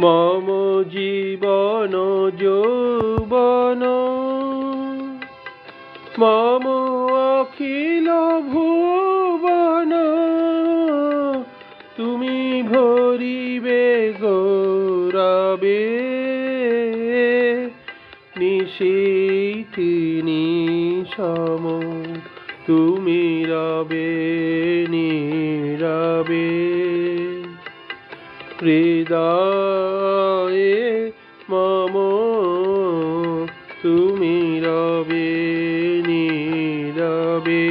মম জীবন যৌবন। মম অখিল ভুবন। তুমি ভরিবে গৌরবে। নিশীথিনী সম তুমি রবে নীরবে। হৃদয়ে মম তুমি রবে নীরবে।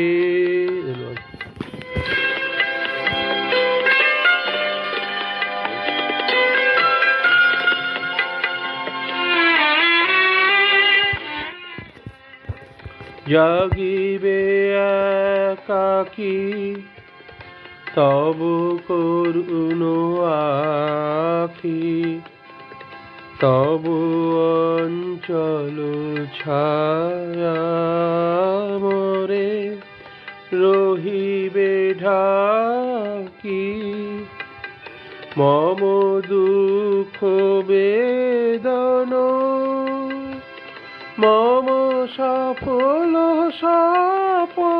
জাগিবে একাকী তব করুণ আখি, তব অঞ্চল ছায়া মরে রহিবে ঢাকি। মম দুঃখ বেদন, মম সফল সপন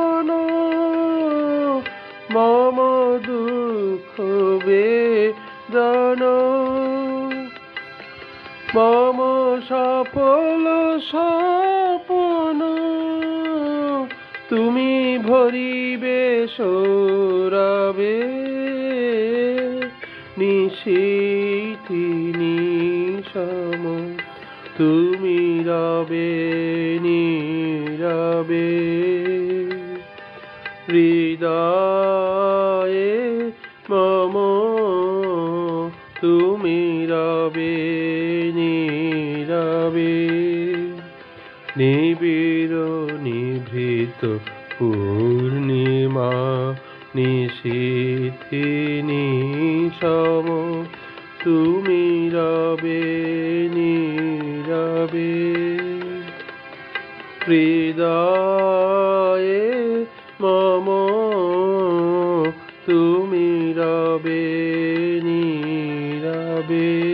দুঃখ বেদন মম সফল সপন। তুমি ভরিবে সৌরবে নিশীথিনী সম তুমি রবে নীরবে। হৃদয়ে তুমি রবে, নীরবে, নিবিড়, নিভৃত, পূর্ণিমা নিশীথিনী সম তুমি রবে, নীরবে, হৃদয়ে মম, তুমি রবে যাবে